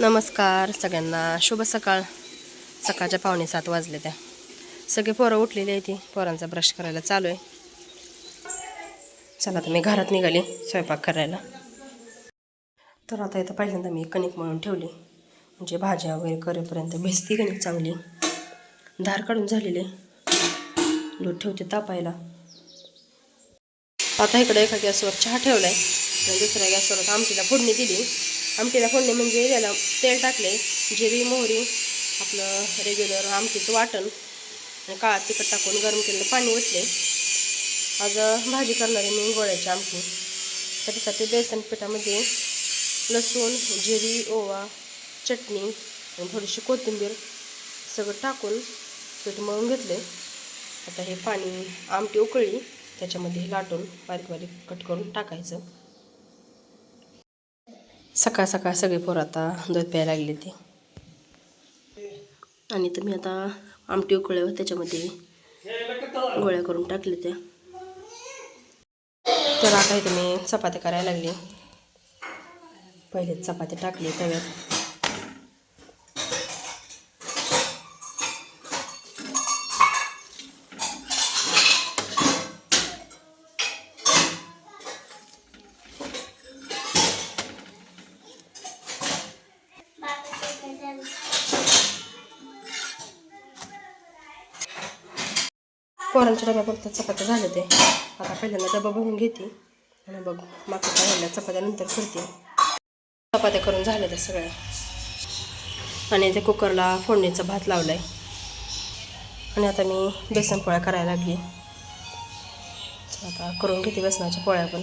नमस्कार सगळ्यांना. शुभ सकाळ. सकाळच्या पावणे सात वाजले त्या. सगळे पोरं उठलेली आहे ती. पोरांचा ब्रश करायला चालू आहे. चला तर मी घरात निघाली स्वयंपाक करायला. तर आता इथं पहिल्यांदा मी कणिक म्हणून ठेवली. म्हणजे भाज्या वगैरे करेपर्यंत भिजती कणिक चांगली. धार काढून झालेले दूध ठेवते तापायला. आता इकडे एका गॅसवर चहा ठेवला आहे दुसऱ्या गॅसवर आमटीला फोडणी दिली. आमटीला फोडणी म्हणजे त्याला तेल टाकले जिरी मोहरी आपलं रेग्युलर आमटीचं वाटण काळा तिखट टाकून गरम केलेलं पाणी ओतले. आज भाजी करणारे मी गोळ्याची आमटी. त्याच्यासाठी बेसन पिठामध्ये लसूण जिरी ओवा चटणी आणि थोडीशी कोथिंबीर सगळं टाकून पीठ मळून घेतले. आता हे पाणी आमटी उकळली त्याच्यामध्ये लाटून बारीक बारीक कट करून टाकायचं. सकाळ सकाळ सगळे पोरं आता दूध प्यायला लागले ते. आणि तुम्ही आता आमटी उकळल्यावर त्याच्यामध्ये गोळ्या करून टाकले त्या तर आता इथे मी करायला लागली. पहिले चपाती टाकली तव्यात. पोरांच्या डब्यापुरतं चपात्या झाल्या ते आता पहिल्यांदा डबा बघून घेते. आणि बघ मागच्या राहिल्या चपात्या नंतर करते. चपात्या करून झाल्या त्या सगळ्या. आणि ते कुकरला फोडणीचा भात लावलाय. आणि आता मी बेसन पोळ्या करायला लागली. आता करून घेते बेसनाच्या पोळ्या पण.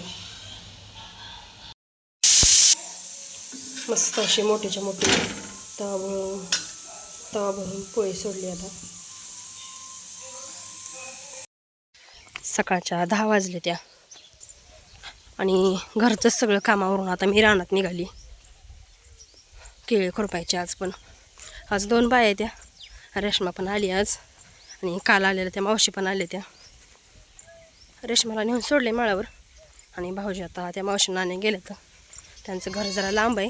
मस्त अशी मोठीच्या मोठी तवा भरून तवा भरून पोळी सोडली आता. सकाळच्या दहा वाजले त्या. आणि घरचं सगळं कामावरून आता मी रानात निघाली. केळे खुरपायचे आज पण. आज दोन बाया आहेत त्या. रेश्मा पण आली आज. आणि काल आलेल्या त्या मावशी पण आल्या त्या. रेश्माला नेऊन सोडले माळावर. आणि भाऊजी आता त्या मावशी नाणे गेले तर त्यांचं घर जरा लांब आहे.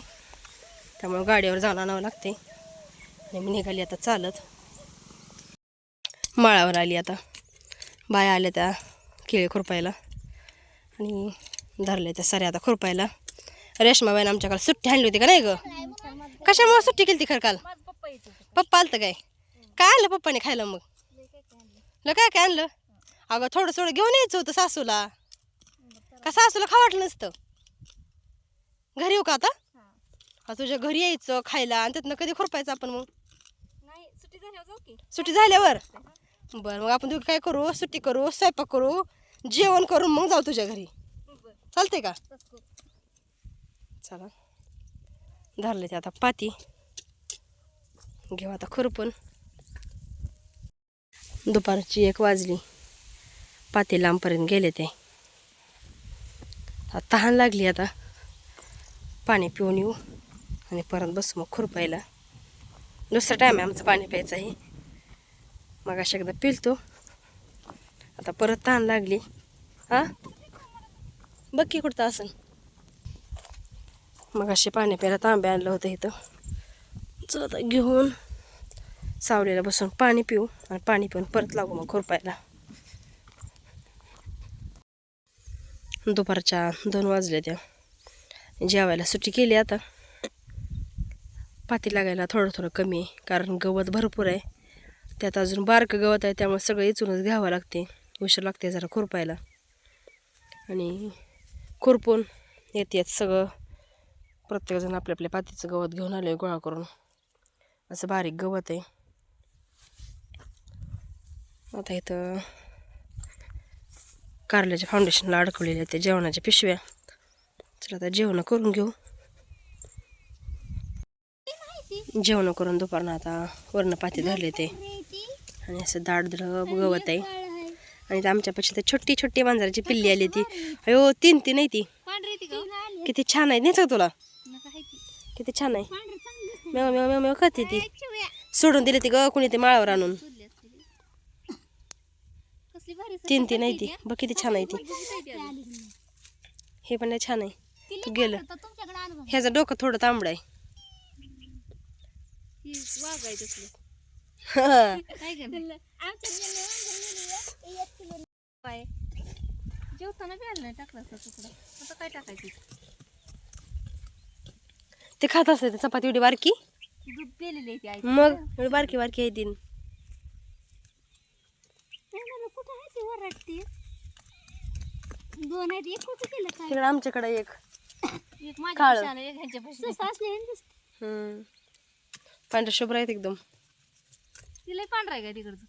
त्यामुळं गाडीवर जाऊन आणावं लागते आणि मी निघाली आता चालत. माळावर आली आता. बाया आल्या त्या. केळी खुरपायला. आणि धरले त्या साऱ्या आता खुरपायला. रेशमाबाईनं आमच्याकडे सुट्टी आणली होती का नाही ग? कशामुळे सुट्टी केली ती खरं काल? पप्पा आलं काय? काय आणलं पप्पाने खायला मग? ल काय काय आणलं? अगं थोडं थोडं घेऊन यायचं होतं सासूला. का सासूला खा वाटलं नसतं? घरी येऊ का आता? हा तुझ्या घरी यायचं खायला आणि त्यातनं कधी खुरपायचं आपण मग? सुट्टी झाल्यावर? बरं मग आपण दोघी काय करू? सुट्टी करू स्वयंपाक करू? जेवण करून मग जाऊ तुझ्या घरी. चालते का? चला. धरले ते आता पाती. घेऊ आता खुरपून. दुपारची एक वाजली. पाती लांबपर्यंत गेले ते. आता तहान लागली आता. पाणी पिऊन येऊ. आणि परत बसू मग खुरपायला. दुसरा टाईम आहे आमचं पाणी प्यायचं आहे मग अशा एकदा पिलतो. आता परत ताण लागली. हा? बघ की कुठं असन. मग असे पाणी प्यायला तांबे आणलं होतं इथं. चल आता घेऊन सावलीला बसून पाणी पिऊ आणि पाणी पिऊन परत लागू मग खुरपायला. दुपारच्या दोन वाजले त्या. जेवायला सुट्टी केली आता. पाती लागायला थोडं थोडं कमी आहे कारण गवत भरपूर आहे. त्यात अजून बारकं गवत आहे त्यामुळे सगळं इचूनच घ्यावं लागते. उशीर लागते जरा खुरपायला. आणि खुरपून येत येत सगळं. प्रत्येकजण आपल्या आपल्या पातीचं गवत घेऊन आलं आहे गोळा करून. असं बारीक गवत आहे. आता इथं कारल्याच्या फाउंडेशनला अडकवलेल्या त्या जेवणाच्या पिशव्या. चला आता जेवण करून घेऊ. जेवण करून दुपारनं आता वरणं पाती धरले ते. आणि असं दाडद्र गवत आहे. आणि आमच्यापेक्षा तर छोटी छोटी मांजराची पिल्ली आली ती. अयो तीन ती. नाही ती किती छान आहे नाही का तुला? किती छान आहे. मेव मेव मेव मेव खाते ती. सोडून दिली ती ग कुणी ते माळावर आणून. तीन ती नाही ती. बघ किती छान आहे ती. हे पण छान आहे. तू गेलं. ह्याचं डोकं थोडं तांबडं आहे. ही वागायचं काय करणार काय जेवताना बी आलं नाही टाकला असता तुकडा. आता काय टाकायचं? ते खात असते ते चपाती एवढी बारकी? दूध पेलेली आहे ती आई मग? एवढी बारकी बारकी आहे ती. मला कुठं आहे ती वराटती दोन आहेत एक कुठं केलं काय? तिकडे आमच्याकडे एक. एक माझ्या काळं. पशाला, एक ह्यांच्या पशाला. असले दिसते हम्म. शुभ्र आहेत एकदम. तिला पांढरा आहे का तिकडचं?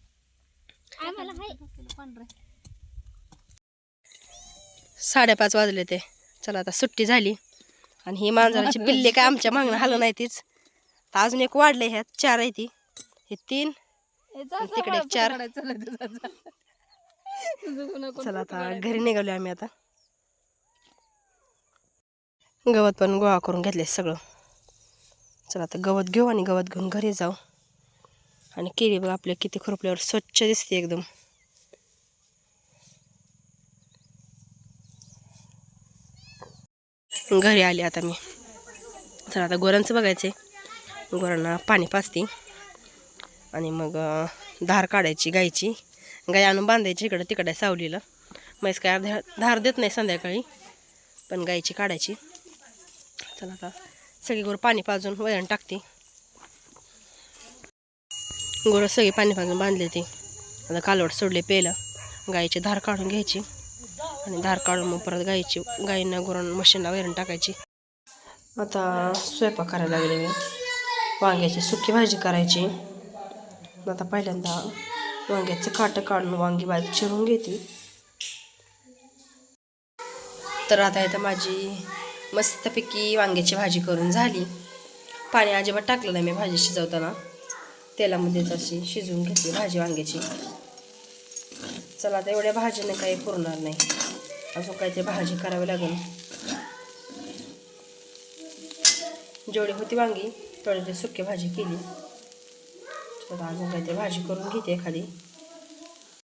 आम्हाला हाय. पांढरा आहे. साडेपाच वाजले ते. चला आता सुट्टी झाली. आणि ही मांजराची पिल्ले काय आमच्या मागणं हलं नाही तीच. अजून एक वाढले ह्यात. चार आहे ती. हे तीन. तिकडे चार. चला, आता? घरी निघालो आम्ही आता. गवत पण गोळा करून घेतले सगळं. चला आता गवत घेऊ आणि गवत घेऊन घरी जाऊ. आणि केळी बघा आपल्या किती खुरपल्यावर स्वच्छ दिसते एकदम. घरी आले आता मी. चला आता गोरांचं बघायचं आहे गोरांना पाणी पाजते. आणि मग धार काढायची गायची. गाय आणून बांधायची इकडं तिकडे सावलीला. म्हैस काय अर्ध्या धार देत नाही संध्याकाळी पण गायची काढायची. चला आता सगळी पाणी पाजून वैरण टाकते. गोरं सगळी पाणी पाणी बांधले ते. आता कालवड सोडले प्यायला गायची धार काढून घ्यायची. आणि धार काढून मग परत गाईची गायींना गुरांना मशीनला वैरण टाकायची. आता स्वयंपाक करायला लागले मी. वांग्याची सुकी भाजी करायची. आता पहिल्यांदा वांग्याचं काटं काढून वांगी बारीक चिरून घेते. तर आता इथं माझी मस्तपैकी वांग्याची भाजी करून झाली. पाणी अजिबात टाकलं नाही मी भाजी शिजवताना. तेलामध्येच अशी शिजवून घेतली भाजी वांग्याची. चला आता एवढ्या भाजीने काही पुरणार नाही. अजून काही ते भाजी करावी लागेल. जेवढी होती वांगी तेवढी ते सुके भाजी केली. तर अजून काही ते भाजी करून घेते एखादी.